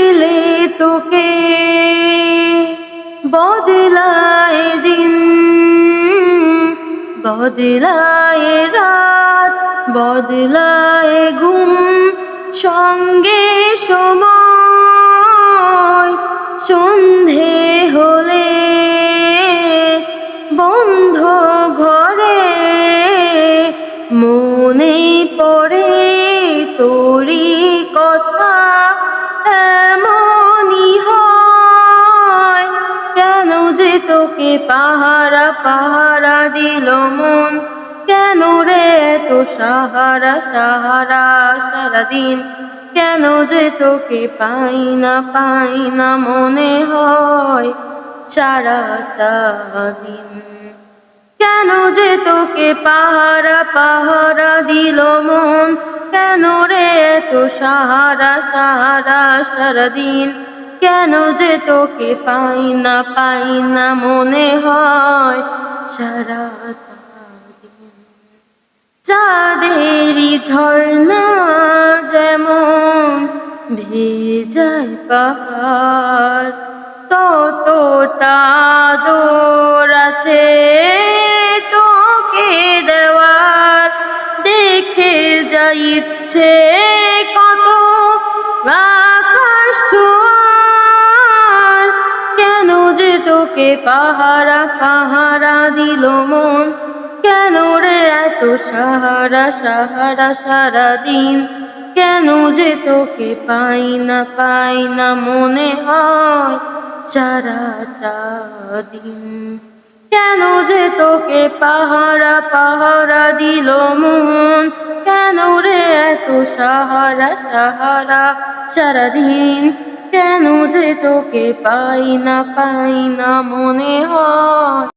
দিলে তোকে বদলায় দিন বদলায় রাত বদলায় ঘুম সঙ্গে সময় সন্ধে তোকে পাহারা পাহারা দিল মন। কেন রে এত সাহারা সাহারা সারাদিন? কেন যে তোকে পাই না পাই না মনে হয় সারাটা দিন কেন যে তোকে পাহারা পাহারা দিল মন? কেন রে এত সাহারা সাহারা সারাদিন? কেন যে তোকে পাই না পাই না মনে হয়? দিন চাঁদেরই ঝর্ণা যেমন ভেজায় পাহাড়, ততটা দোর আছে তোকে দেওয়ার। দেখে যাই যে তোকে পাহারা পাহারা দিল মন। কেন রে এত সাহারা সাহারা সারা দিন কেন যে তোকে পাই না পাই না মনে হয় সারাটা দিন? কেন যে তোকে পাহারা পাহারা দিল মন? কেন রে এত সাহারা সাহারা সারাদিন? কেন যে তোকে পাই না পাই না মনে হয়?